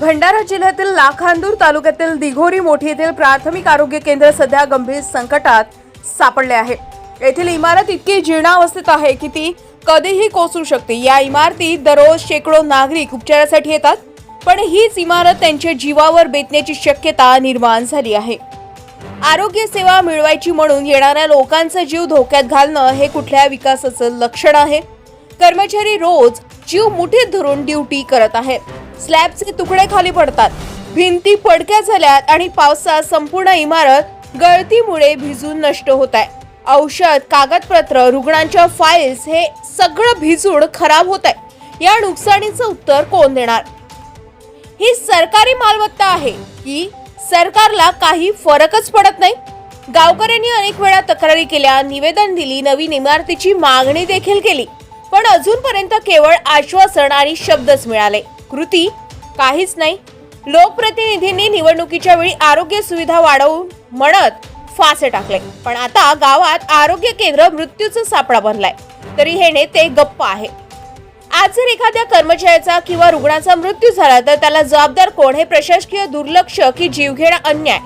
भंडारा जिल्ह्यातील लाखांदूर तालुक्यातील दिघोरी मोठी येथील प्राथमिक आरोग्य केंद्र सध्या गंभीर संकटात सापडले आहे. येथील इमारत इतकी जीर्णावस्थेत आहे की ती कधीही कोसळू शकते. या इमारतीत दररोज शेकडो नागरिक उपचारासाठी येतात पण हीच इमारत त्यांच्या जीवावर बेतण्याची शक्यता निर्माण झाली आहे. आरोग्य सेवा मिळवायची म्हणून येणाऱ्या लोकांचा जीव धोक्यात घालणं हे कुठल्या विकासाचं लक्षण आहे? कर्मचारी रोज जीव मुठीत धरून ड्युटी करत आहे स्लॅबचे तुकडे खाली पडतात. भिंती पडक्या झाल्यात आणि पावसात संपूर्ण इमारत गळतीमुळे भिजून नष्ट होत आहे औषध कागदपत्र रुग्णांच्या फाईल्स हे सगळं भिजून खराब होत आहे या नुकसानीचं उत्तर कोण देणार? ही सरकारी मालमत्ता आहे की सरकारला काही फरकच पडत नाही? गावकऱ्यांनी अनेक वेळा तक्रारी केल्या निवेदन दिली नवीन इमारतीची मागणी देखील केली. पण अजूनपर्यंत केवळ आश्वासन आणि शब्दच मिळाले. कृती काहीच नाही. लोकप्रतिनिधींनी निवडणुकीच्या वेळी आरोग्य सुविधा वाढवून म्हणत फासे टाकले. पण आता गावात आरोग्य केंद्र मृत्यूचा सापळा बनलाय. तरी हे नेते गप्प आहे. आज जर एखाद्या कर्मचाऱ्याचा किंवा रुग्णाचा मृत्यू झाला तर त्याला जबाबदार कोण? हे प्रशासकीय दुर्लक्ष की जीवघेणा अन्याय?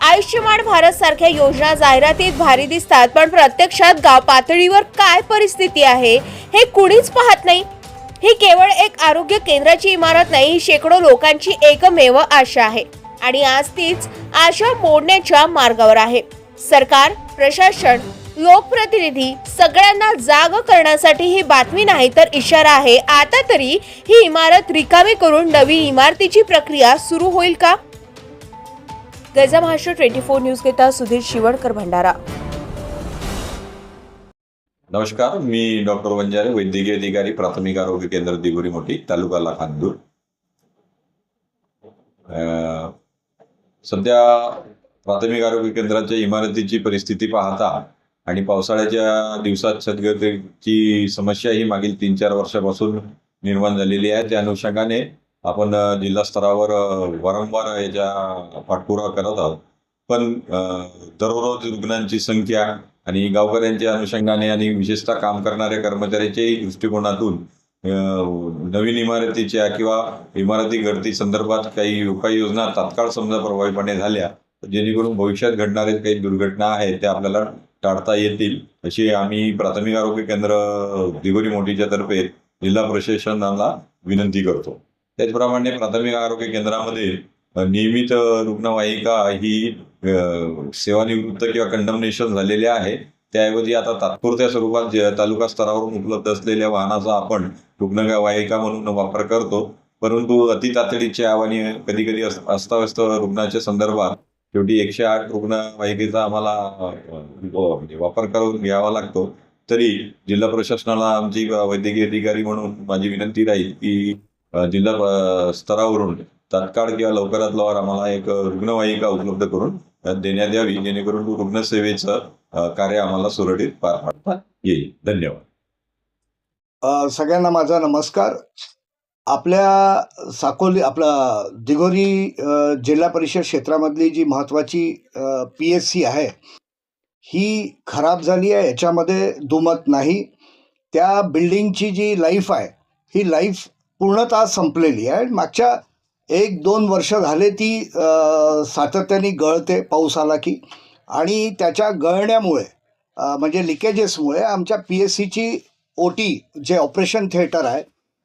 आयुष्यमान भारत सारख्या योजना जाहिरातीत भारी दिसतात पण प्रत्यक्षात गाव पातळीवर काय परिस्थिती आहे हे कुणीच पाहत नाही. ही केवळ एक आरोग्य केंद्राची इमारत नाही शेकडो लोकांची एकमेव आशा आहे. आणि आज तीच आशा मोडण्याच्या मार्गावर आहे. सरकार प्रशासन लोकप्रतिनिधी सगळ्यांना जाग करण्यासाठी ही बातमी नाही तर इशारा आहे. आता तरी ही इमारत रिकामी करून नवीन इमारतीची प्रक्रिया सुरू होईल का? गजा महाराष्ट्र ट्वेंटी फोर न्यूज घेता सुधीर शिवणकर भंडारा नमस्कार मी डॉक्टर वंजारे वैद्यकीय अधिकारी प्राथमिक आरोग्य केंद्र दिगोरी मोठी तालुका लाखांदूर. सध्या प्राथमिक आरोग्य केंद्राच्या इमारतीची परिस्थिती पाहता आणि पावसाळ्याच्या दिवसात सद्गतीची समस्या ही मागील तीन चार वर्षापासून निर्माण झालेली आहे. त्या अनुषंगाने आपण जिल्हा स्तरावर वारंवार याच्या पाठपुरावा करत आहोत. पण दररोज रुग्णांची संख्या आणि गावकऱ्यांच्या अनुषंगाने आणि विशेषतः काम करणाऱ्या कर्मचाऱ्याच्याही दृष्टिकोनातून नवीन इमारतीच्या किंवा इमारती घडती संदर्भात काही उपाययोजना तात्काळ समजा प्रभावीपणे झाल्या जेणेकरून भविष्यात घडणारे काही दुर्घटना आहेत त्या आपल्याला टाळता येतील. अशी आम्ही प्राथमिक आरोग्य केंद्र दिगोरी मोठीच्या तर्फे जिल्हा प्रशासनाला विनंती करतो. त्याचप्रमाणे प्राथमिक आरोग्य केंद्रामध्ये नियमित रुग्णवाहिका ही सेवानिवृत्त किंवा कंडमनेशन झालेल्या आहे. त्याऐवजी आता तात्पुरत्या स्वरूपात तालुका स्तरावरून उपलब्ध असलेल्या वाहनाचा आपण रुग्णवाहिका म्हणून वापर करतो. परंतु अति तातडीच्या आव्हाने कधी कधी अस्ताव्यस्त रुग्णाच्या संदर्भात शेवटी एकशे आठ रुग्णवाहिकेचा आम्हाला म्हणजे वापर करून घ्यावा लागतो. तरी जिल्हा प्रशासनाला आमची वैद्यकीय अधिकारी म्हणून माझी विनंती राहील की जिल्हा स्तरावरून तात्काळ किंवा लवकरात लवकर आम्हाला एक रुग्णवाहिका उपलब्ध करून देण्यात यावी जेणेकरून रुग्णसेवेचं कार्य आम्हाला सुरळीत पार पाडता येईल. धन्यवाद. सगळ्यांना माझा नमस्कार. आपल्या साकोली आपला दिगोरी जिल्हा परिषद क्षेत्रामधली जी महत्त्वाची पी एस सी आहे ही खराब झाली आहे याच्यामध्ये दुमत नाही. त्या बिल्डिंगची जी लाईफ आहे ही लाईफ पूर्णतः संपलेली आहे. मागच्या एक दोन वर्ष झाले ती सातत्याने गळते पाऊस आला की. आणि त्याच्या गळण्यामुळे म्हणजे लिकेजेसमुळे आमच्या पी एस सीची ओ टी जे ऑपरेशन थिएटर आहे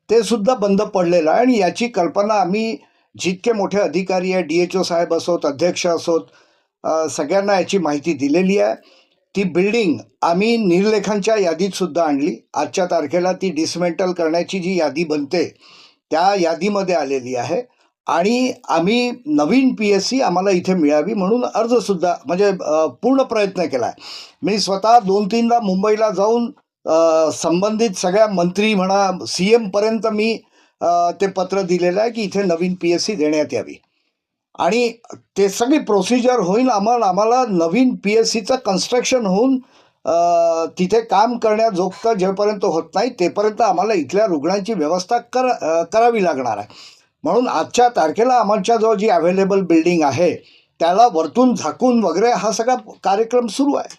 ते सुद्धा बंद पडलेलं आहे. आणि याची कल्पना आम्ही जितके मोठे अधिकारी आहे डी एच ओ साहेब असोत अध्यक्ष असोत सगळ्यांना याची माहिती दिलेली आहे. ती बिल्डिंग आम्ही निर्लेखांच्या यादीतसुद्धा आणली. आजच्या तारखेला ती डिसमेंटल करण्याची जी यादी बनते त्या यादीमध्ये आलेली आहे. आणि आम्ही नवीन पी एस सी आम्हाला इथे मिळावी म्हणून अर्जसुद्धा म्हणजे पूर्ण प्रयत्न केला आहे मी स्वतः दोन तीनदा मुंबईला जाऊन संबंधित सगळ्या मंत्री म्हणा सी एमपर्यंत मी ते पत्र दिलेलं आहे की इथे नवीन पी एस सी देण्यात यावी. आणि ते सगळी प्रोसिजर होईल आम्हाला आम्हाला नवीन पी एस सीचं कन्स्ट्रक्शन होऊन तिथे काम करण्याजोगतं जेपर्यंत होत नाही तेपर्यंत आम्हाला इथल्या रुग्णांची व्यवस्था कर करावी लागणार आहे. म्हणून आजच्या तारखेला आमच्याजवळ जी अवेलेबल बिल्डिंग आहे त्याला वरतून झाकून वगैरे हा सगळा कार्यक्रम सुरू आहे.